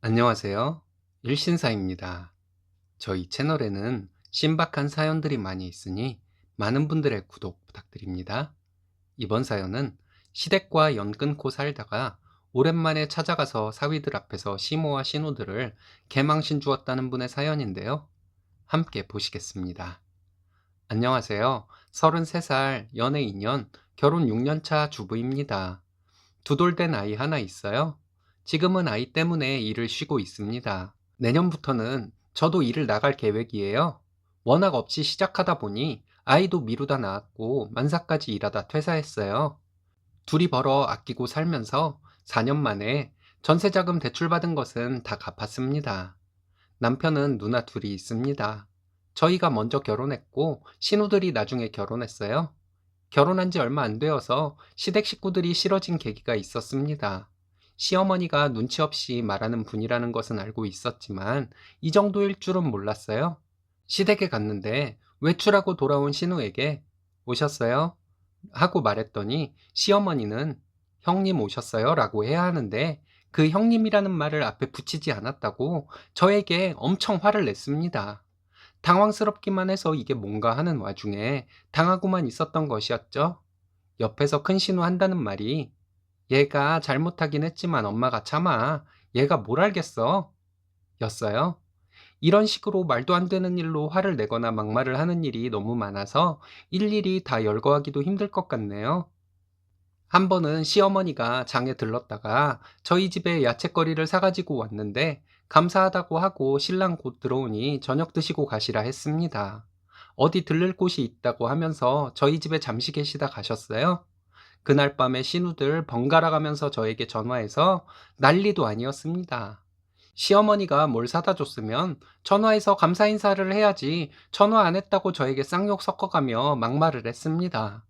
안녕하세요. 일신사입니다. 저희 채널에는 신박한 사연들이 많이 있으니 많은 분들의 구독 부탁드립니다. 이번 사연은 시댁과 연 끊고 살다가 오랜만에 찾아가서 사위들 앞에서 시모와 신우들을 개망신 주었다는 분의 사연인데요. 함께 보시겠습니다. 안녕하세요. 33살 연애 2년, 결혼 6년차 주부입니다. 두 돌 된 아이 하나 있어요. 지금은 아이 때문에 일을 쉬고 있습니다. 내년부터는 저도 일을 나갈 계획이에요. 워낙 없이 시작하다 보니 아이도 미루다 낳았고 만사까지 일하다 퇴사했어요. 둘이 벌어 아끼고 살면서 4년 만에 전세자금 대출받은 것은 다 갚았습니다. 남편은 누나 둘이 있습니다. 저희가 먼저 결혼했고 신우들이 나중에 결혼했어요. 결혼한 지 얼마 안 되어서 시댁 식구들이 싫어진 계기가 있었습니다. 시어머니가 눈치 없이 말하는 분이라는 것은 알고 있었지만 이 정도일 줄은 몰랐어요. 시댁에 갔는데 외출하고 돌아온 신우에게 오셨어요? 하고 말했더니 시어머니는 형님 오셨어요? 라고 해야 하는데 그 형님이라는 말을 앞에 붙이지 않았다고 저에게 엄청 화를 냈습니다. 당황스럽기만 해서 이게 뭔가 하는 와중에 당하고만 있었던 것이었죠. 옆에서 큰 신우 한다는 말이 얘가 잘못하긴 했지만 엄마가 참아. 얘가 뭘 알겠어? 였어요. 이런 식으로 말도 안 되는 일로 화를 내거나 막말을 하는 일이 너무 많아서 일일이 다 열거하기도 힘들 것 같네요. 한 번은 시어머니가 장에 들렀다가 저희 집에 야채거리를 사가지고 왔는데 감사하다고 하고 신랑 곧 들어오니 저녁 드시고 가시라 했습니다. 어디 들를 곳이 있다고 하면서 저희 집에 잠시 계시다 가셨어요. 그날 밤에 신우들 번갈아 가면서 저에게 전화해서 난리도 아니었습니다. 시어머니가 뭘 사다 줬으면 전화해서 감사 인사를 해야지 전화 안 했다고 저에게 쌍욕 섞어가며 막말을 했습니다.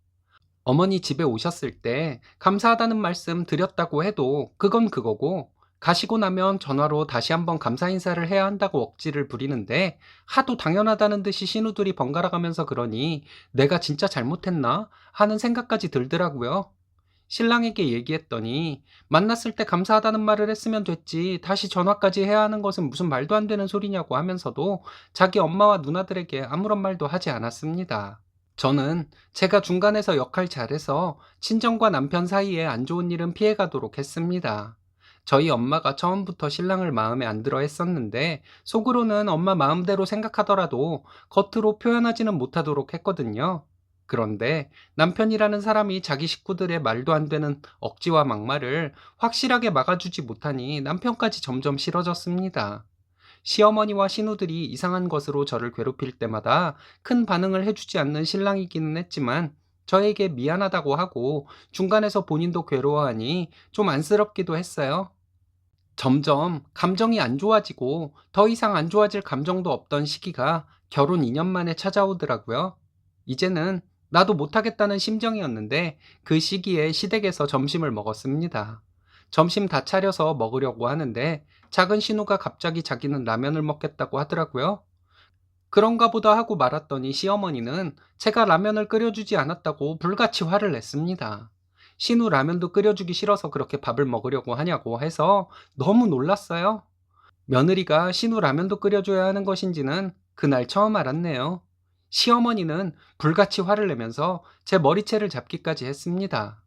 어머니 집에 오셨을 때 감사하다는 말씀 드렸다고 해도 그건 그거고 가시고 나면 전화로 다시 한번 감사 인사를 해야 한다고 억지를 부리는데 하도 당연하다는 듯이 신우들이 번갈아 가면서 그러니 내가 진짜 잘못했나 하는 생각까지 들더라고요. 신랑에게 얘기했더니 만났을 때 감사하다는 말을 했으면 됐지 다시 전화까지 해야 하는 것은 무슨 말도 안 되는 소리냐고 하면서도 자기 엄마와 누나들에게 아무런 말도 하지 않았습니다. 저는 제가 중간에서 역할 잘해서 친정과 남편 사이에 안 좋은 일은 피해가도록 했습니다. 저희 엄마가 처음부터 신랑을 마음에 안 들어 했었는데 속으로는 엄마 마음대로 생각하더라도 겉으로 표현하지는 못하도록 했거든요. 그런데 남편이라는 사람이 자기 식구들의 말도 안 되는 억지와 막말을 확실하게 막아주지 못하니 남편까지 점점 싫어졌습니다. 시어머니와 신우들이 이상한 것으로 저를 괴롭힐 때마다 큰 반응을 해주지 않는 신랑이기는 했지만 저에게 미안하다고 하고 중간에서 본인도 괴로워하니 좀 안쓰럽기도 했어요. 점점 감정이 안 좋아지고 더 이상 안 좋아질 감정도 없던 시기가 결혼 2년 만에 찾아오더라고요. 이제는 나도 못하겠다는 심정이었는데 그 시기에 시댁에서 점심을 먹었습니다. 점심 다 차려서 먹으려고 하는데 작은 신우가 갑자기 자기는 라면을 먹겠다고 하더라고요. 그런가 보다 하고 말았더니 시어머니는 제가 라면을 끓여주지 않았다고 불같이 화를 냈습니다. 신우 라면도 끓여주기 싫어서 그렇게 밥을 먹으려고 하냐고 해서 너무 놀랐어요. 며느리가 신우 라면도 끓여줘야 하는 것인지는 그날 처음 알았네요. 시어머니는 불같이 화를 내면서 제 머리채를 잡기까지 했습니다.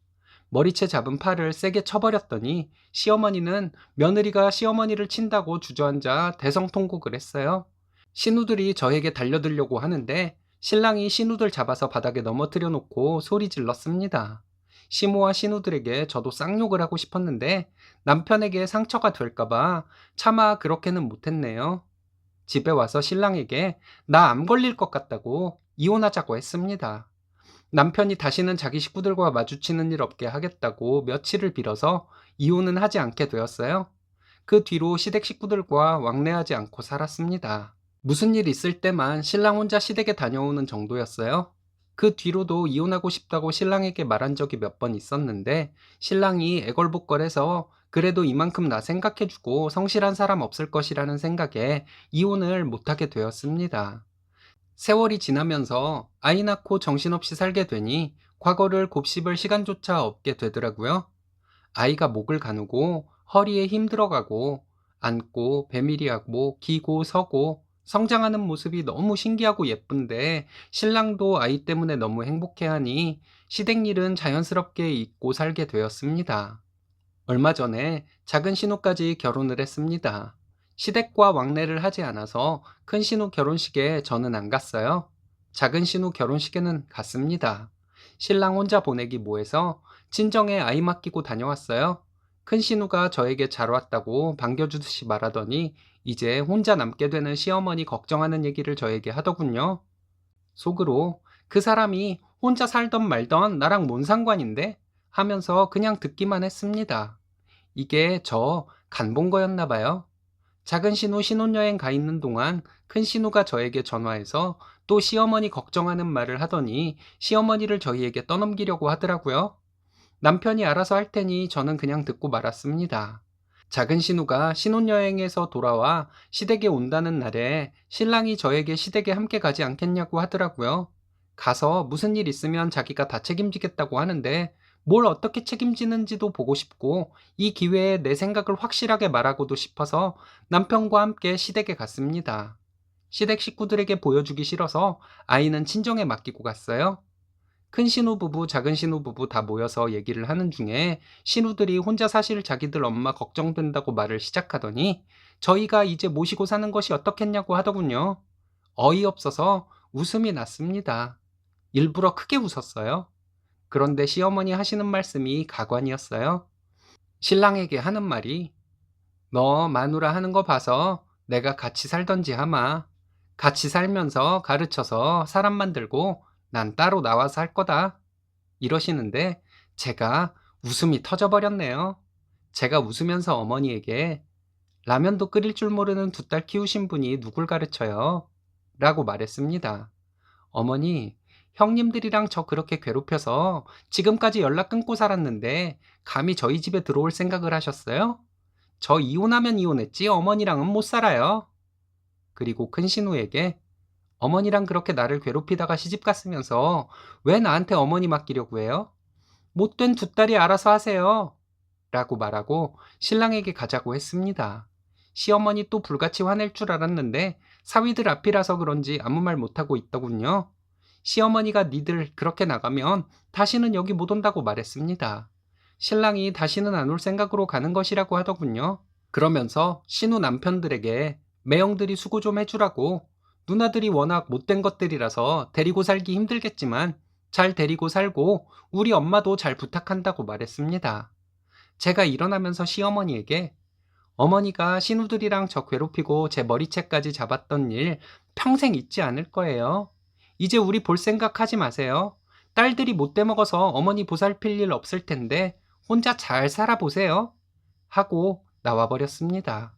머리채 잡은 팔을 세게 쳐버렸더니 시어머니는 며느리가 시어머니를 친다고 주저앉아 대성통곡을 했어요. 신우들이 저에게 달려들려고 하는데 신랑이 신우들 잡아서 바닥에 넘어뜨려 놓고 소리 질렀습니다. 시모와 신우들에게 저도 쌍욕을 하고 싶었는데 남편에게 상처가 될까봐 차마 그렇게는 못했네요. 집에 와서 신랑에게 나암 걸릴 것 같다고 이혼하자고 했습니다. 남편이 다시는 자기 식구들과 마주치는 일 없게 하겠다고 며칠을 빌어서 이혼은 하지 않게 되었어요. 그 뒤로 시댁 식구들과 왕래하지 않고 살았습니다. 무슨 일 있을 때만 신랑 혼자 시댁에 다녀오는 정도였어요. 그 뒤로도 이혼하고 싶다고 신랑에게 말한 적이 몇 번 있었는데 신랑이 애걸복걸해서 그래도 이만큼 나 생각해주고 성실한 사람 없을 것이라는 생각에 이혼을 못하게 되었습니다. 세월이 지나면서 아이 낳고 정신없이 살게 되니 과거를 곱씹을 시간조차 없게 되더라고요. 아이가 목을 가누고 허리에 힘들어가고 앉고 배밀이하고 기고 서고 성장하는 모습이 너무 신기하고 예쁜데 신랑도 아이 때문에 너무 행복해하니 시댁일은 자연스럽게 잊고 살게 되었습니다. 얼마 전에 작은 신우까지 결혼을 했습니다. 시댁과 왕래를 하지 않아서 큰 신우 결혼식에 저는 안 갔어요. 작은 신우 결혼식에는 갔습니다. 신랑 혼자 보내기 뭐해서 친정에 아이 맡기고 다녀왔어요. 큰 신우가 저에게 잘 왔다고 반겨주듯이 말하더니 이제 혼자 남게 되는 시어머니 걱정하는 얘기를 저에게 하더군요. 속으로 그 사람이 혼자 살던 말던 나랑 뭔 상관인데? 하면서 그냥 듣기만 했습니다. 이게 저 간 본 거였나 봐요. 작은 신우 신혼여행 가 있는 동안 큰 신우가 저에게 전화해서 또 시어머니 걱정하는 말을 하더니 시어머니를 저희에게 떠넘기려고 하더라고요. 남편이 알아서 할 테니 저는 그냥 듣고 말았습니다. 작은 신우가 신혼여행에서 돌아와 시댁에 온다는 날에 신랑이 저에게 시댁에 함께 가지 않겠냐고 하더라고요. 가서 무슨 일 있으면 자기가 다 책임지겠다고 하는데 뭘 어떻게 책임지는지도 보고 싶고 이 기회에 내 생각을 확실하게 말하고도 싶어서 남편과 함께 시댁에 갔습니다. 시댁 식구들에게 보여주기 싫어서 아이는 친정에 맡기고 갔어요. 큰 신우 부부, 작은 신우 부부 다 모여서 얘기를 하는 중에 신우들이 혼자 사실 자기들 엄마 걱정된다고 말을 시작하더니 저희가 이제 모시고 사는 것이 어떻겠냐고 하더군요. 어이없어서 웃음이 났습니다. 일부러 크게 웃었어요. 그런데 시어머니 하시는 말씀이 가관이었어요. 신랑에게 하는 말이 너 마누라 하는 거 봐서 내가 같이 살던지 하마. 같이 살면서 가르쳐서 사람 만들고 난 따로 나와서 할 거다. 이러시는데 제가 웃음이 터져버렸네요. 제가 웃으면서 어머니에게 라면도 끓일 줄 모르는 두 딸 키우신 분이 누굴 가르쳐요? 라고 말했습니다. 어머니, 형님들이랑 저 그렇게 괴롭혀서 지금까지 연락 끊고 살았는데 감히 저희 집에 들어올 생각을 하셨어요? 저 이혼하면 이혼했지 어머니랑은 못 살아요. 그리고 큰 신우에게 어머니랑 그렇게 나를 괴롭히다가 시집 갔으면서 왜 나한테 어머니 맡기려고 해요? 못된 두 딸이 알아서 하세요. 라고 말하고 신랑에게 가자고 했습니다. 시어머니 또 불같이 화낼 줄 알았는데 사위들 앞이라서 그런지 아무 말 못하고 있더군요. 시어머니가 니들 그렇게 나가면 다시는 여기 못 온다고 말했습니다. 신랑이 다시는 안 올 생각으로 가는 것이라고 하더군요. 그러면서 신우 남편들에게 매형들이 수고 좀 해주라고 누나들이 워낙 못된 것들이라서 데리고 살기 힘들겠지만 잘 데리고 살고 우리 엄마도 잘 부탁한다고 말했습니다. 제가 일어나면서 시어머니에게 어머니가 신우들이랑 저 괴롭히고 제 머리채까지 잡았던 일 평생 잊지 않을 거예요. 이제 우리 볼 생각 하지 마세요. 딸들이 못돼 먹어서 어머니 보살필 일 없을 텐데 혼자 잘 살아보세요. 하고 나와버렸습니다.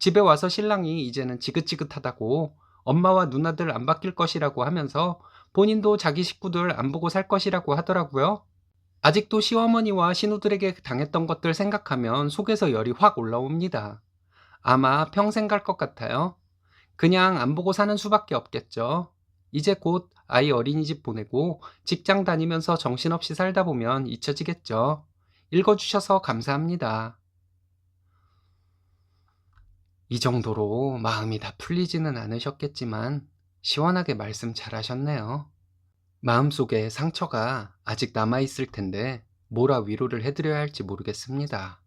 집에 와서 신랑이 이제는 지긋지긋하다고 엄마와 누나들 안 바뀔 것이라고 하면서 본인도 자기 식구들 안 보고 살 것이라고 하더라고요. 아직도 시어머니와 신우들에게 당했던 것들 생각하면 속에서 열이 확 올라옵니다. 아마 평생 갈 것 같아요. 그냥 안 보고 사는 수밖에 없겠죠. 이제 곧 아이 어린이집 보내고 직장 다니면서 정신없이 살다 보면 잊혀지겠죠. 읽어주셔서 감사합니다. 이 정도로 마음이 다 풀리지는 않으셨겠지만 시원하게 말씀 잘하셨네요. 마음속에 상처가 아직 남아있을 텐데 뭐라 위로를 해드려야 할지 모르겠습니다.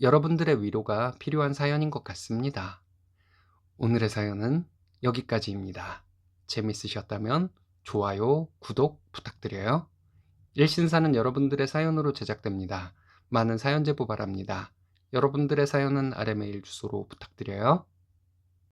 여러분들의 위로가 필요한 사연인 것 같습니다. 오늘의 사연은 여기까지입니다. 재밌으셨다면 좋아요, 구독 부탁드려요. 일신사는 여러분들의 사연으로 제작됩니다. 많은 사연 제보 바랍니다. 여러분들의 사연은 아래 메일 주소로 부탁드려요.